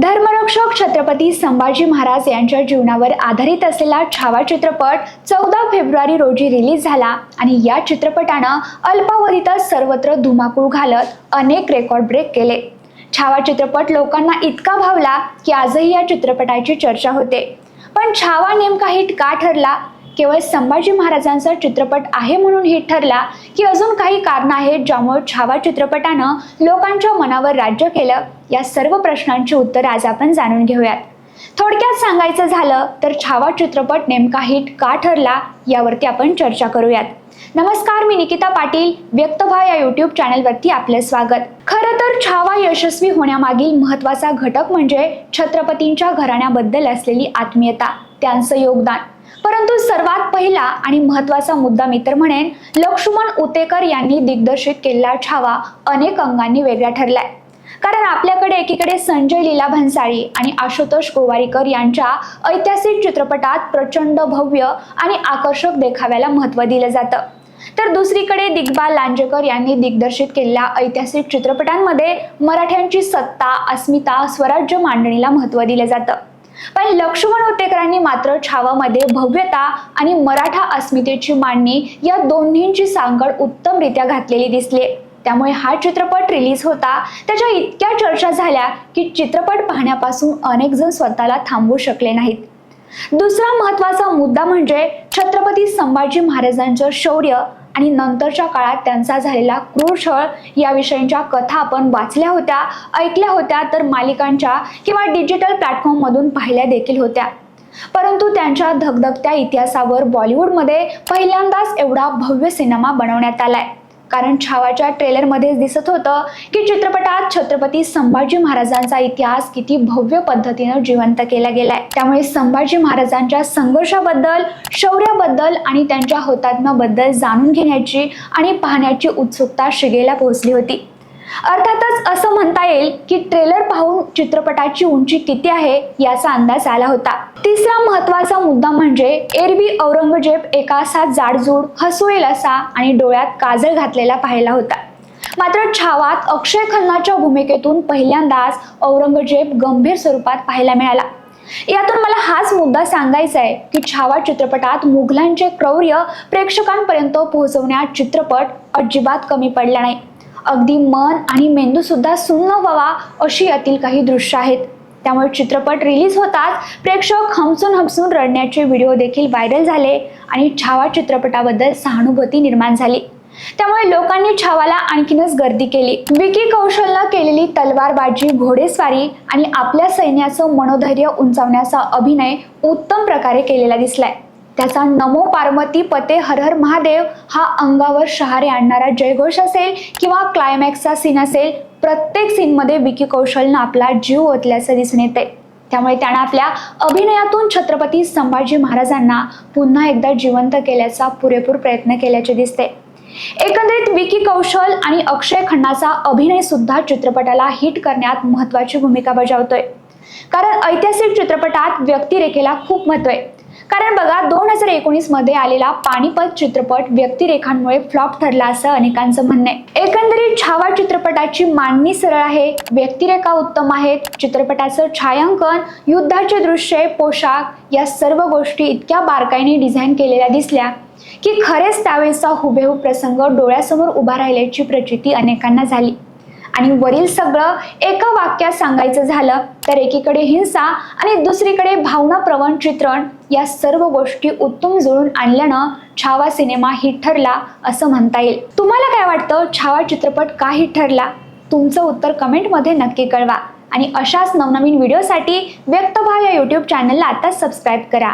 धर्मरक्षक छत्रपती संभाजी महाराज यांच्या जीवनावर आधारित असलेला छावा चित्रपट चौदा फेब्रुवारी रोजी रिलीज झाला आणि या चित्रपटानं अल्पावधीतच सर्वत्र धुमाकूळ घालत अनेक रेकॉर्ड ब्रेक केले. छावा चित्रपट लोकांना इतका भावला की आजही या चित्रपटाची चर्चा होते. पण छावा नेमका हिट का ठरला? केवळ संभाजी महाराजांचा चित्रपट आहे म्हणून हिट ठरला की अजून काही कारणं आहेत ज्यामुळे छावा चित्रपटानं लोकांच्या मनावर राज्य केलं? या सर्व प्रश्नांची उत्तर आज आपण जाणून घेऊयात. थोडक्यात सांगायचं झालं तर छावा चित्रपट नेमका हिट का ठरला यावरती आपण चर्चा करूयात. नमस्कार मी निकिता पाटील व्यक्तभा या युट्यूब चॅनलवरती आपलं स्वागत. खरं तर छावा यशस्वी होण्यामागील महत्त्वाचा घटक म्हणजे छत्रपतींच्या घराण्याबद्दल असलेली आत्मीयता त्यांचं योगदान. परंतु सर्वात पहिला आणि महत्त्वाचा मुद्दा मी तर म्हणेन लक्ष्मण उतेकर यांनी दिग्दर्शित केलेला छावा अनेक अंगांनी वेगळा ठरलाय. कारण आपल्याकडे एकीकडे संजय लीला भन्साळी आणि आशुतोष गोवारीकर यांच्या ऐतिहासिक चित्रपटात प्रचंड भव्य आणि आकर्षक देखाव्याला महत्त्व दिलं जातं. तर दुसरीकडे दिग्बाल लांजेकर यांनी दिग्दर्शित केलेल्या ऐतिहासिक चित्रपटांमध्ये मराठ्यांची सत्ता अस्मिता स्वराज्य मांडणीला महत्त्व दिलं जातं. पण लक्ष्मण होटेकरांनी मात्र छावामध्ये भव्यता आणि मराठा अस्मितेची मांडणी या दोन्हींची सांगड उत्तमरित्या घातलेली दिसली. त्यामुळे हा चित्रपट रिलीज होता. त्याच्या इतक्या चर्चा झाल्या की चित्रपट पाहण्यापासून अनेक जण स्वतःला थांबवू शकले नाहीत. दुसरा महत्त्वाचा मुद्दा म्हणजे छत्रपती संभाजी महाराजांचं शौर्य आणि नंतरच्या काळात त्यांचा झालेला क्रूर छळ याविषयीच्या कथा आपण वाचल्या होत्या ऐकल्या होत्या तर मालिकांच्या किंवा डिजिटल प्लॅटफॉर्ममधून पाहिल्या देखील होत्या. परंतु त्यांच्या धगधगत्या इतिहासावर बॉलिवूडमध्ये पहिल्यांदाच एवढा भव्य सिनेमा बनवण्यात आलाय. कारण छावाच्या ट्रेलरमध्येच दिसत होतं की चित्रपटात छत्रपती संभाजी महाराजांचा इतिहास किती भव्य पद्धतीनं जिवंत केला गेलाय. त्यामुळे संभाजी महाराजांच्या संघर्षाबद्दल शौर्याबद्दल आणि त्यांच्या होतात्म्याबद्दल जाणून घेण्याची आणि पाहण्याची उत्सुकता शिगेला पोहोचली होती. अर्थातच असं म्हणता येईल की ट्रेलर पाहून चित्रपटाची उंची किती आहे याचा अंदाज आला होता. तिसरा महत्त्वाचा मुद्दा म्हणजे एरवी औरंगजेब एका असा जाडजूड हसू असा आणि डोळ्यात काजळ घातलेला पाहिला होता. मात्र छावात अक्षय खन्नाच्या भूमिकेतून पहिल्यांदाच औरंगजेब गंभीर स्वरूपात पाहायला मिळाला. यातून मला हाच मुद्दा सांगायचा आहे की छावा चित्रपटात मुघलांचे क्रौर्य प्रेक्षकांपर्यंत पोहोचवण्यात चित्रपट अजिबात कमी पडला नाही. अगदी मन आणि मेंदू सुद्धा सुन्न व्हावा अशी यातील काही दृश्य आहेत. त्यामुळे चित्रपट रिलीज होताच प्रेक्षक हमसून हमसून रडण्याचे व्हिडिओ देखील व्हायरल झाले आणि छावा चित्रपटाबद्दल सहानुभूती निर्माण झाली. त्यामुळे लोकांनी छावाला आणखीनच गर्दी केली. विकी कौशलनं केलेली तलवारबाजी घोडेस्वारी आणि आपल्या सैन्याचं मनोधैर्य उंचावण्याचा अभिनय उत्तम प्रकारे केलेला दिसलाय. त्याचा नमो पार्वती पते हर हर महादेव हा अंगावर शहारे आणणारा जयघोष असेल किंवा क्लायमॅक्सचा सीन असेल प्रत्येक सीनमध्ये विकी कौशलनं आपला जीव ओतल्याचं दिसून येते त्यामुळे त्यानं आपल्या अभिनयातून छत्रपती संभाजी महाराजांना पुन्हा एकदा जिवंत केल्याचा पुरेपूर प्रयत्न केल्याचे दिसते एकंदरीत विकी कौशल आणि अक्षय खन्नाचा अभिनय सुद्धा चित्रपटाला हिट करण्यात महत्वाची भूमिका बजावतोय. कारण ऐतिहासिक चित्रपटात व्यक्तिरेखेला खूप महत्त्व आहे. कारण बघा दोन हजार एकोणीसमध्ये आलेला पानिपत चित्रपट व्यक्तिरेखांमुळे फ्लॉप ठरला असं अनेकांचं म्हणणं आहे. एकंदरीत छावा चित्रपटाची मांडणी सरळ आहे व्यक्तिरेखा उत्तम आहेत चित्रपटाचं छायांकन युद्धाचे दृश्य पोशाख या सर्व गोष्टी इतक्या बारकाईने डिझाईन केलेल्या दिसल्या की खरेच त्यावेळेचा हुबेहूब प्रसंग डोळ्यासमोर उभा राहिल्याची प्रचिती अनेकांना झाली. आणि वरील सगळं एका वाक्यात सांगायचं झालं तर एकीकडे हिंसा आणि दुसरीकडे भावनाप्रवण चित्रण या सर्व गोष्टी उत्तम जुळून आणल्यानं छावा सिनेमा हिट ठरला असं म्हणता येईल. तुम्हाला काय वाटतं? छावा चित्रपट का हिट ठरला? तुमचं उत्तर कमेंटमध्ये नक्की कळवा. आणि अशाच नवनवीन व्हिडिओसाठी व्यक्तभा या यूट्यूब चॅनलला आता सबस्क्राईब करा.